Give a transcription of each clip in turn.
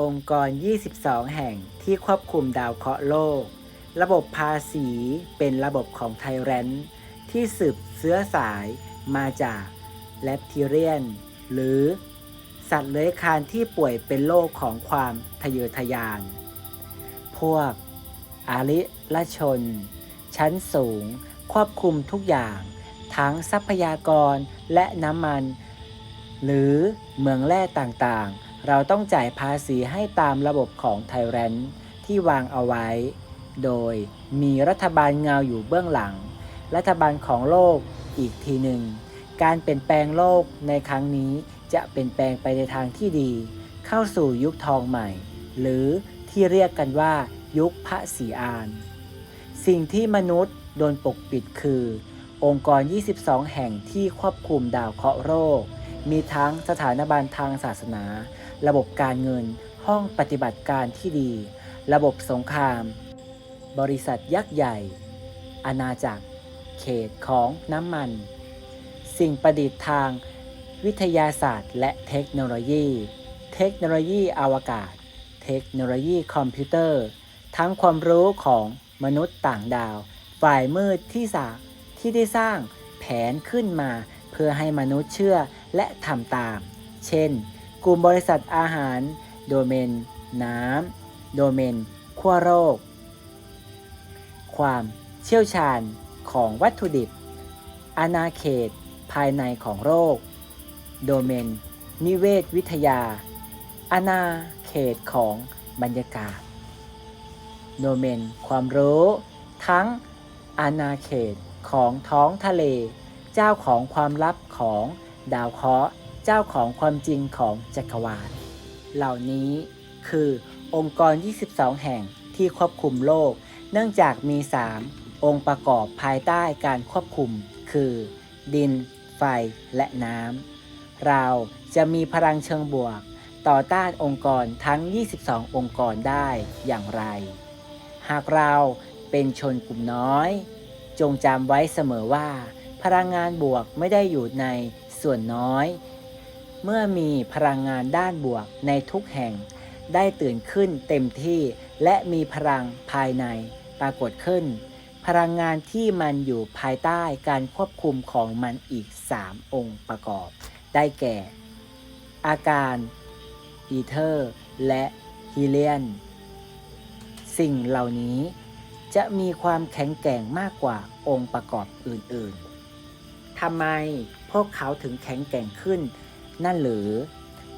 องค์กร 22 แห่งที่ควบคุมดาวเคราะห์โลก ระบบภาษีเป็นระบบของไทแรนที่สืบเสื้อสายมาจากแลปทีเรียน หรือสัตว์เลื้อยคลานที่ป่วยเป็นโรคของความทะเยอทะยาน พวกอาริละชน ชั้นสูง ควบคุมทุกอย่าง ทั้งทรัพยากรและน้ำมัน หรือเมืองแร่ต่างๆ เราต้องจ่ายภาษีให้ตามระบบของไทแรนที่วางเอาไว้ โดยมีรัฐบาลเงาอยู่เบื้องหลัง รัฐบาลของโลกอีกทีหนึ่ง การเปลี่ยนแปลงโลกในครั้งนี้จะเปลี่ยนแปลงไปในทางที่ดี เข้าสู่ยุคทองใหม่ หรือที่เรียกกันว่ายุคพระศรีอาน สิ่งที่มนุษย์โดนปกปิดคือ องค์กร 22 แห่งที่ควบคุมดาวเคราะห์โรค มีทั้งสถานบันทางศาสนา ระบบการเงิน ห้องปฏิบัติการที่ดี ระบบสงคราม บริษัทยักษ์ใหญ่ อาณาจักร เขตของน้ำมัน สิ่งประดิษฐ์ทางวิทยาศาสตร์ และเทคโนโลยี เทคโนโลยีอวกาศ เทคโนโลยีคอมพิวเตอร์ ทั้งความรู้ของมนุษย์ต่างดาว ฝ่ายมืดที่สาที่ได้สร้างแผนขึ้นมา เพื่อให้มนุษย์เชื่อ และทำตาม เช่น กลุ่มบริษัทอาหาร โดเมน น้ำ โดเมนขั้วโรคความเชี่ยวชาญของวัตถุดิบ อาณาเขตภายในของโรค โดเมน นิเวศวิทยา อาณาเขตของบรรยากาศ โดเมน ความรู้ ทั้งอาณาเขตของท้องทะเล เจ้าของความลับของ ดาวเคราะห์เจ้าของความจริงของจักรวาล เหล่านี้คือองค์กร 22 แห่งที่ควบคุมโลก เนื่องจากมี 3 องค์ประกอบภายใต้การควบคุม คือ ดิน ไฟ และน้ำ เราจะมีพลังเชิงบวก ต่อต้านองค์กรทั้ง 22 องค์กรได้อย่างไร หากเราเป็นชนกลุ่มน้อย จงจำไว้เสมอว่า พลังงานบวกไม่ได้อยู่ใน ส่วนน้อย เมื่อมีพลังงานด้านบวกในทุกแห่ง ได้ตื่นขึ้นเต็มที่และมีพลังภายในปรากฏขึ้น พลังงานที่มันอยู่ภายใต้การควบคุมของมันอีก 3 องค์ประกอบ ได้แก่ อาการอีเทอร์และฮีเลียน สิ่งเหล่านี้จะมีความแข็งแกร่งมากกว่าองค์ประกอบอื่น ๆ ทำไม พวกเขาถึงแข็งแกร่งขึ้น นั่นหรือ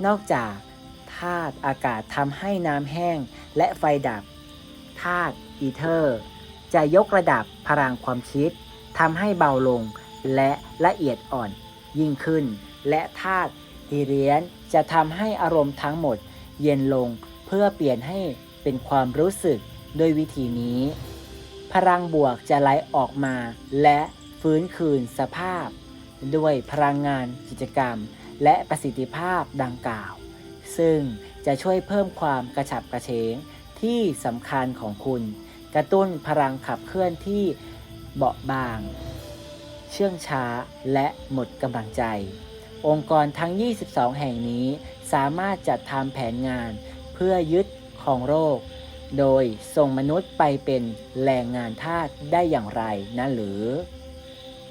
นอกจากธาตุอากาศทำให้น้ำแห้งและไฟดับธาตุอีเทอร์ จะยกระดับพลังความคิดทำให้เบาลงและละเอียดอ่อนยิ่งขึ้น และธาตุฮีเลียนจะทำให้อารมณ์ทั้งหมดเย็นลงเพื่อเปลี่ยนให้เป็นความรู้สึกด้วยวิธีนี้ พลังบวกจะไหลออกมาและฟื้นคืนสภาพ ด้วยพลังงานกิจกรรม และประสิทธิภาพดังกล่าว ซึ่งจะช่วยเพิ่มความกระฉับกระเฉงที่สำคัญของคุณ กระตุ้นพลังขับเคลื่อนที่เบาะบาง เชื่องช้าและหมดกำลังใจ องค์กรทั้ง 22 แห่งนี้สามารถจัดทำแผนงานเพื่อยึดของโรค โดยส่งมนุษย์ไปเป็นแรงงานทาสได้อย่างไรนะหรือ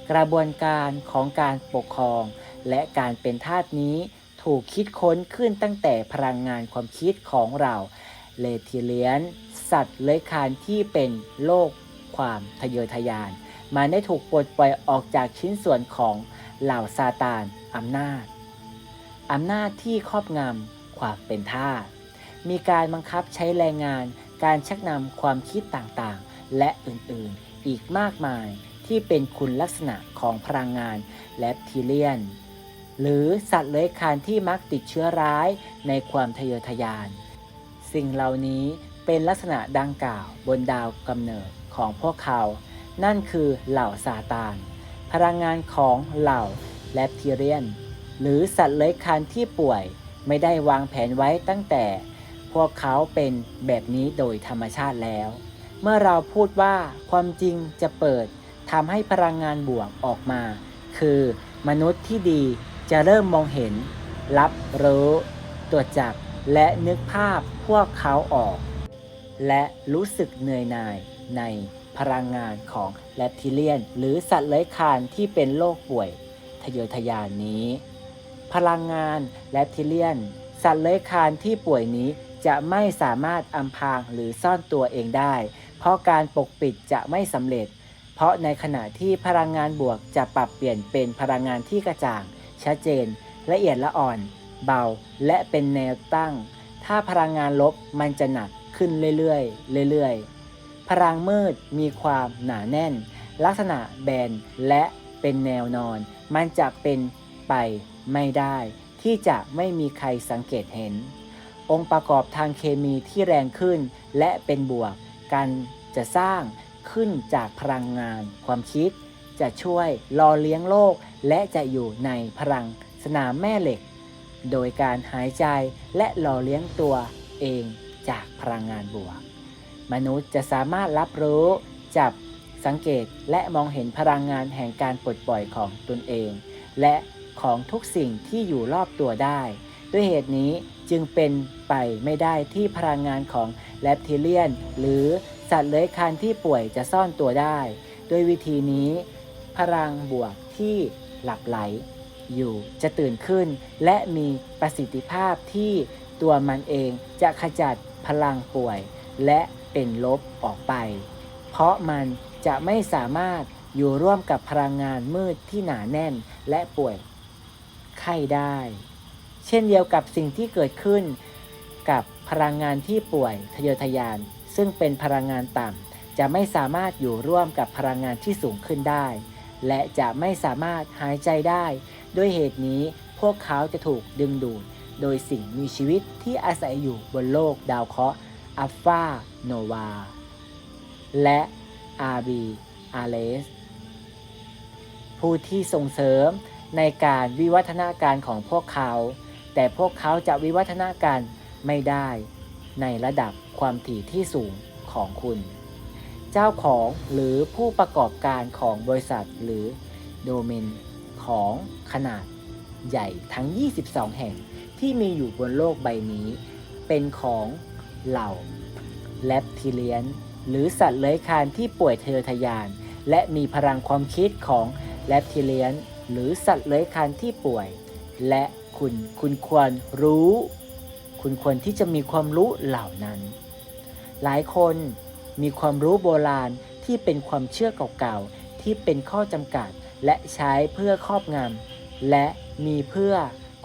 กระบวนการของการปกครอง และการเป็นทาสนี้ถูกคิดค้นขึ้นตั้งแต่พลังงานความคิดของเราเลทิเลียน สัตว์เลื้อยคลานที่เป็นโลกความทะเยอทะยาน มันได้ถูกปลดปล่อยออกจากชิ้นส่วนของเหล่าซาตานอำนาจอำนาจที่ครอบงำความเป็นทาสมีการบังคับใช้แรงงาน การชักนำความคิดต่างๆ และอื่นๆ อีกมากมาย ที่เป็นคุณลักษณะของพลังงานและทีเลียน หรือสัตว์เลื้อยคลานที่มักติดเชื้อร้ายในความทะเยอทะยาน สิ่งเหล่านี้เป็นลักษณะดังกล่าวบนดาวกำเนิดของพวกเขา นั่นคือเหล่าซาตาน พลังงานของเหล่าแลปทีเรียน หรือสัตว์เลื้อยคลานที่ป่วยไม่ได้วางแผนไว้ตั้งแต่ พวกเขาเป็นแบบนี้โดยธรรมชาติแล้ว เมื่อเราพูดว่าความจริงจะเปิด ทำให้พลังงานบวกออกมา คือ มนุษย์ที่ดีจะเริ่มมองเห็น รับรู้ตรวจจับและนึกภาพพวกเขาออก และรู้สึกเหนื่อยหน่ายในพลังงานของแรปทิเลียน หรือสัตว์เลื้อยคลานที่เป็นโรคป่วยทะเยอทะยานนี้ พลังงานแรปทิเลียน สัตว์เลื้อยคลานที่ป่วยนี้จะไม่สามารถอำพรางหรือซ่อนตัวเองได้ เพราะการปกปิดจะไม่สำเร็จ ราะในขณะที่พลังงานบวกจะปรับเปลี่ยนเป็นพลังงานที่กระจ่าง ชัดเจน ละเอียดละอ่อน เบา และเป็นแนวตั้ง ถ้าพลังงานลบมันจะหนักขึ้นเรื่อยๆเรื่อยๆ พลังมืดมีความหนาแน่น ลักษณะแบนและเป็นแนวนอน มันจะเป็นไปไม่ได้ ที่จะไม่มีใครสังเกตเห็น องค์ประกอบทางเคมีที่แรงขึ้น และเป็นบวกการจะสร้าง ขึ้นจากพลังงาน ความคิด จะช่วยรอเลี้ยงโลก และจะอยู่ในพลังสนามแม่เหล็ก โดยการหายใจและหล่อเลี้ยงตัวเองจากพลังงานบวก มนุษย์จะสามารถรับรู้ จับสังเกตและมองเห็นพลังงานแห่งการปลดปล่อยของตนเอง และของทุกสิ่งที่อยู่รอบตัวได้ ด้วยเหตุนี้จึงเป็นไปไม่ได้ที่พลังงานของแรปทิเลียน หรือ สัตว์เลื้อยคลานที่ป่วยจะซ่อนตัวได้ ด้วยวิธีนี้ พลังบวกที่หลับไหล อยู่จะตื่นขึ้น และมีประสิทธิภาพที่ตัวมันเองจะขจัดพลังป่วย และเป็นลบออกไป เพราะมันจะไม่สามารถอยู่ร่วมกับพลังงานมืดที่หนาแน่นและป่วยไข้ได้ เช่นเดียวกับสิ่งที่เกิดขึ้นกับพลังงานที่ป่วยทะเยอทะยาน ซึ่งเป็นพลังงานต่ำจะไม่สามารถอยู่ร่วมกับพลังงานที่สูงขึ้นได้ และจะไม่สามารถหายใจได้ ด้วยเหตุนี้พวกเขาจะถูกดึงดูด โดยสิ่งมีชีวิตที่อาศัยอยู่บนโลกดาวเคราะห์อัลฟาโนวา และอาบีอาเลสผู้ที่ส่งเสริมในการวิวัฒนาการของพวกเขา แต่พวกเขาจะวิวัฒนาการไม่ได้ ในระดับความถี่ที่สูงของคุณ เจ้าของหรือผู้ประกอบการของบริษัทหรือโดเมนของขนาดใหญ่ทั้ง 22 แห่งที่มีอยู่บนโลกใบนี้ เป็นของเหล่าแลปทิเลียน หรือสัตว์เลื้อยคลานที่ป่วยทะเยอทะยาน และมีพลังความคิดของแลปทิเลียน หรือสัตว์เลื้อยคลานที่ป่วย และคุณคุณควรรู้ คุณควรที่จะมีความรู้เหล่านั้น หลายคนมีความรู้โบราณที่เป็นความเชื่อเก่าๆ ที่เป็นข้อจำกัดและใช้เพื่อครอบงำและมีเพื่อ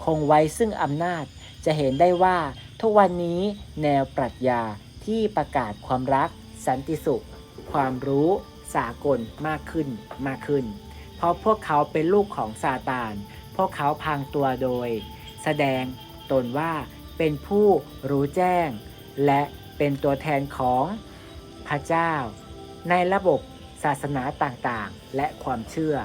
คงไว้ซึ่งอำนาจ จะเห็นได้ว่าทุกวันนี้แนวปรัชญาที่ประกาศความรัก สันติสุข ความรู้สากลมากขึ้นมากขึ้น เพราะพวกเขาเป็นลูกของซาตาน พวกเขาพรางตัวโดย แสดงตนว่า เป็นผู้รู้แจ้ง และเป็นตัวแทนของพระเจ้า ในระบบศาสนาต่างๆ และความเชื่อ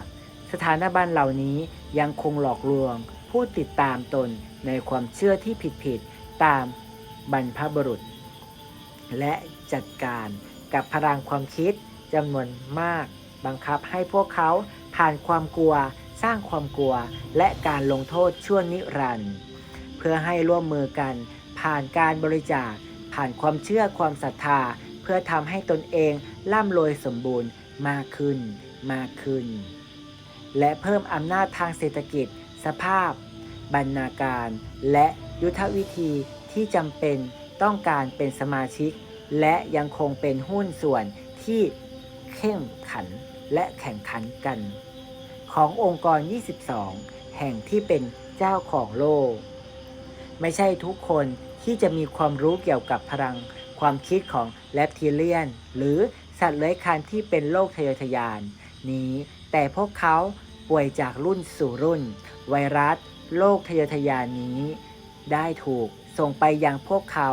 สถานบันเหล่านี้ยังคงหลอกลวง ผู้ติดตามตนในความเชื่อที่ผิดๆตามบรรพบุรุษ และจัดการกับพลังความคิดจำนวนมาก บังคับให้พวกเขาผ่านความกลัว สร้างความกลัว และการลงโทษชั่วนิรันดร์ พื่อให้ร่วมมือกัน ผ่านการบริจาค ผ่านความเชื่อความศรัทธา เพื่อทำให้ตนเองร่ำรวยสมบูรณ์มากขึ้นมากขึ้น และเพิ่มอำนาจทางเศรษฐกิจ สภาพ บรรณาการ และยุทธวิธีที่จำเป็นต้องการเป็นสมาชิก และยังคงเป็นหุ้นส่วนที่เข้มขันและแข่งขันกัน ขององค์กร 22 แห่งที่เป็นเจ้าของโลก ไม่ใช่ทุกคนที่จะมีความรู้เกี่ยวกับพลัง ความคิดของแรปทิเลียน หรือสัตว์เลื้อยคลานที่เป็นโรคทะเยอทะยาน นี้ แต่พวกเขาป่วยจากรุ่นสู่รุ่น ไวรัสโรคทะเยอทะยานนี้ ได้ถูกส่งไปยังพวกเขา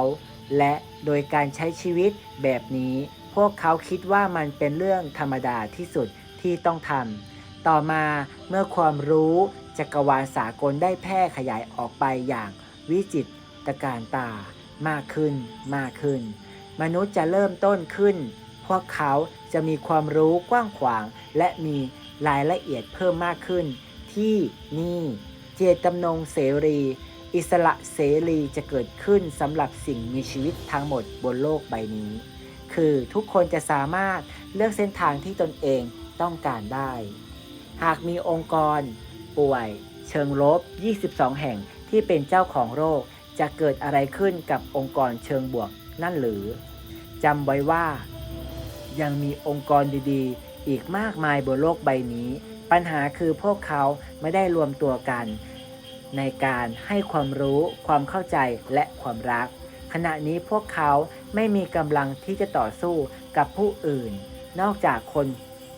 และโดยการใช้ชีวิตแบบนี้ พวกเขาคิดว่ามันเป็นเรื่องธรรมดาที่สุดที่ต้องทำต่อมาเมื่อความรู้จักรวาลสากลได้แพร่ขยายออกไปอย่าง วิจิตรการตามากขึ้นมากขึ้น มนุษย์จะเริ่มต้นขึ้น พวกเขาจะมีความรู้กว้างขวาง และมีรายละเอียดเพิ่มมากขึ้น ที่นี่เจตจำนงเสรี อิสระเสรีจะเกิดขึ้นสำหรับสิ่งมีชีวิตทั้งหมดบนโลกใบนี้ คือทุกคนจะสามารถเลือกเส้นทางที่ตนเองต้องการได้ หากมีองค์กร ป่วย เชิงลบ 22 แห่ง ที่เป็นเจ้าของโรคจะเกิดอะไรขึ้นกับองค์กรเชิงบวกนั่นหรือจำไว้ว่า ยังมีองค์กรดีๆ อีกมากมายบนโลกใบนี้ ปัญหาคือพวกเขาไม่ได้รวมตัวกัน ในการให้ความรู้ ความเข้าใจและความรัก ขณะนี้พวกเขาไม่มีกำลังที่จะต่อสู้กับผู้อื่น นอกจากคน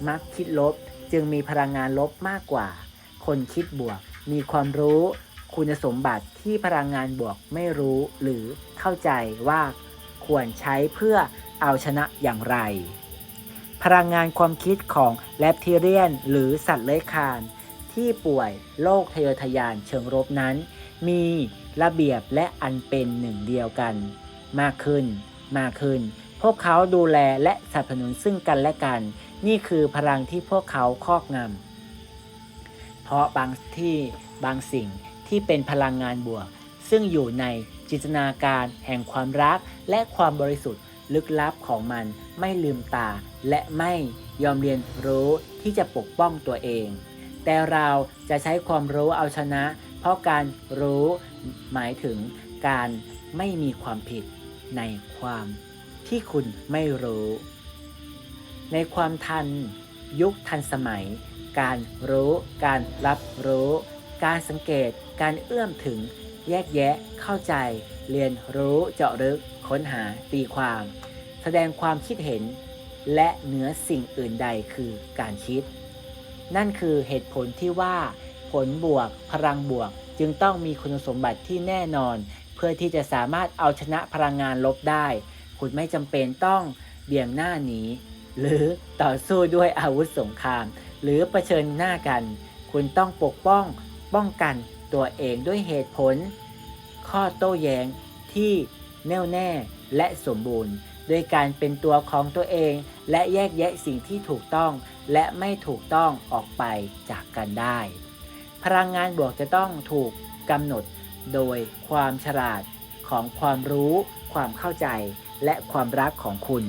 มักคิดลบ จึงมีพลังงานลบมากกว่า คนคิดบวก มีความรู้ คุณสมบัติที่พลังงานบวกไม่รู้หรือเข้าใจว่าควรใช้เพื่อเอาชนะอย่างไร พลังงานความคิดของแลปทีเรียนหรือสัตว์เลื้อยคลาน ที่ป่วยโรคทะเยอทะยานเชิงรบนั้น มีระเบียบและอันเป็นหนึ่งเดียวกัน มากขึ้น มากขึ้น พวกเขาดูแลและสนับสนุนซึ่งกันและกัน นี่คือพลังที่พวกเขาครอบงำเพราะบางที่บางสิ่ง ที่เป็นพลังงานบวก ซึ่งอยู่ในจินตนาการแห่งความรักและความบริสุทธิ์ลึกลับของมันไม่ลืมตา และไม่ยอมเรียนรู้ที่จะปกป้องตัวเอง แต่เราจะใช้ความรู้เอาชนะ เพราะการรู้หมายถึงการไม่มีความผิดในความที่คุณไม่รู้ ในความทันยุคทันสมัย การรู้ การรับรู้ การสังเกต การเอื้อมถึงแยกแยะเข้าใจ เรียนรู้เจาะลึกค้นหาตีความ แสดงความคิดเห็น และเหนือสิ่งอื่นใดคือการคิด นั่นคือเหตุผลที่ว่า ผลบวก พลังบวกจึงต้องมีคุณสมบัติที่แน่นอน เพื่อที่จะสามารถเอาชนะพลังงานลบได้ คุณไม่จำเป็นต้องเบี่ยงหน้าหนีหรือต่อสู้ด้วยอาวุธสงคราม หรือเผชิญหน้ากัน คุณต้องปกป้องป้องกัน ตัวเองด้วยเหตุผล ข้อโต้แย้งที่แน่วแน่และสมบูรณ์โดยการเป็นตัวของตัวเอง และแยกแยะสิ่งที่ถูกต้องและไม่ถูกต้องออกไปจากกันได้ พลังงานบวกจะต้องถูกกำหนดโดยความฉลาดของความรู้ ความเข้าใจและความรักของคุณ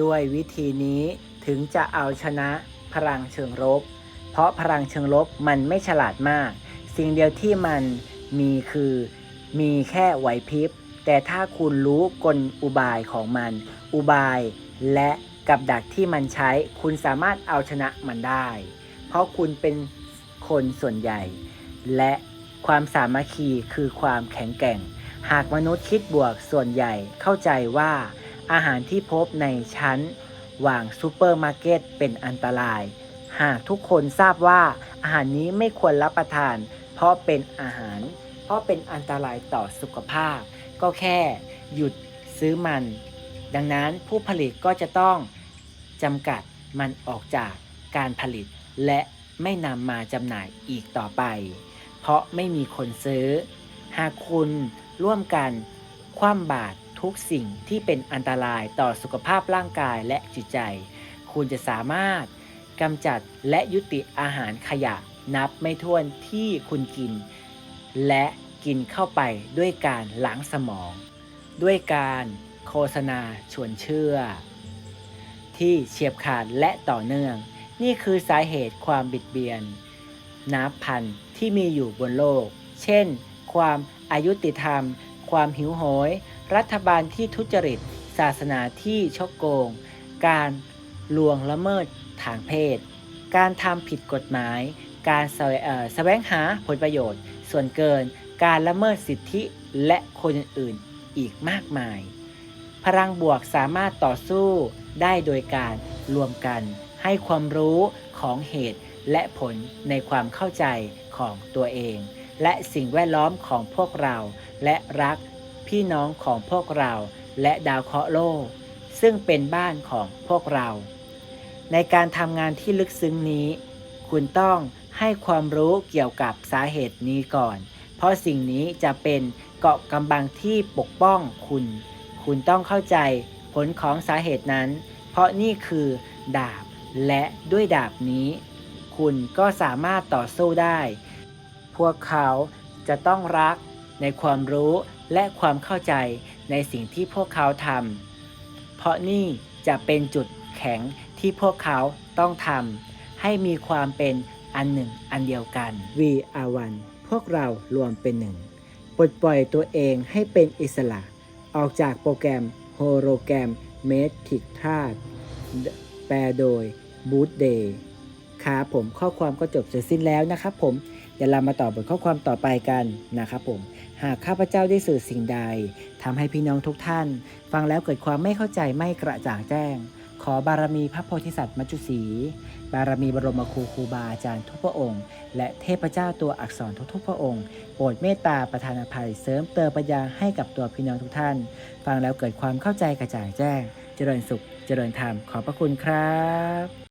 ด้วยวิธีนี้ถึงจะเอาชนะพลังเชิงรบเพราะพลังเชิงรบมันไม่ฉลาดมาก สิ่งเดียวที่มันมีคือมีแค่ไหวพริบ แต่ถ้าคุณรู้กลอุบายของมัน อุบายและกับดักที่มันใช้ คุณสามารถเอาชนะมันได้ เพราะคุณเป็นคนส่วนใหญ่ และความสามัคคีคือความแข็งแกร่ง หากมนุษย์คิดบวกส่วนใหญ่เข้าใจว่าอาหารที่พบในชั้นวางซูเปอร์มาร์เก็ตเป็นอันตราย หากทุกคนทราบว่าอาหารนี้ไม่ควรรับประทาน เพราะเป็นอาหาร เพราะเป็นอันตรายต่อสุขภาพ ก็แค่หยุดซื้อมัน ดังนั้นผู้ผลิตก็จะต้องจำกัดมันออกจากการผลิต และไม่นำมาจำหน่ายอีกต่อไป เพราะไม่มีคนซื้อ หากคุณร่วมกันคว่ำบาตรทุกสิ่งที่เป็นอันตรายต่อสุขภาพร่างกายและจิตใจ คุณจะสามารถกำจัดและยุติอาหารขยะ นับไม่ถ้วนที่คุณกิน และกินเข้าไปด้วยการล้างสมอง ด้วยการโฆษณาชวนเชื่อ ที่เฉียบขาดและต่อเนื่อง นี่คือสาเหตุความบิดเบียน นับพันที่มีอยู่บนโลก เช่น ความอายุติธรรม ความหิวโหย รัฐบาลที่ทุจริต ศาสนาที่ชกโกง การลวงละเมิดทางเพศ การทำผิดกฎหมาย การแสวงหาผลประโยชน์ ส่วนเกิน การละเมิดสิทธิและคนอื่นๆอีกมากมาย พลังบวกสามารถต่อสู้ได้โดยการรวมกันให้ความรู้ของเหตุและผลในความเข้าใจของตัวเอง และสิ่งแวดล้อมของพวกเรา และรักพี่น้องของพวกเราและดาวเคราะห์โลก ซึ่งเป็นบ้านของพวกเรา ในการทำงานที่ลึกซึ้งนี้ คุณต้อง ให้ความรู้เกี่ยวกับสาเหตุนี้ก่อน เพราะสิ่งนี้จะเป็นเกาะกำบังที่ปกป้องคุณ คุณต้องเข้าใจผลของสาเหตุนั้น เพราะนี่คือดาบและด้วยดาบนี้ คุณก็สามารถต่อสู้ได้ พวกเขาจะต้องรักในความรู้และความเข้าใจในสิ่งที่พวกเขาทำ เพราะนี่จะเป็นจุดแข็งที่พวกเขาต้องทำให้มีความเป็น อันหนึ่ง อันเดียวกัน We are one พวกเรารวมเป็นหนึ่ง ปลดปล่อยตัวเองให้เป็นอิสระ ออกจากโปรแกรมโฮโลแกรมเมทิกทาดแปลโดยบูธเดย์ครับผมข้อความก็จบเสร็จสิ้นแล้วนะครับผมเดี๋ยวเรามาต่อบทข้อความต่อไปกันนะครับผม หากข้าพเจ้าได้สื่อสิ่งใดทำให้พี่น้องทุกท่าน ฟังแล้วเกิดความไม่เข้าใจไม่กระจ่างแจ้ง ขอบารมีพระโพธิสัตว์มัจจุศรีบารมีบรมครูครูบาอาจารย์ทุกพระองค์ และเทพเจ้าตัวอักษรทุกๆพระองค์ โปรดเมตตาประทานอภัยเสริมเติมปัญญาให้กับตัวพี่น้องทุกท่าน ฟังแล้วเกิดความเข้าใจกระจ่างแจ้ง เจริญสุข เจริญธรรม ขอบพระคุณครับ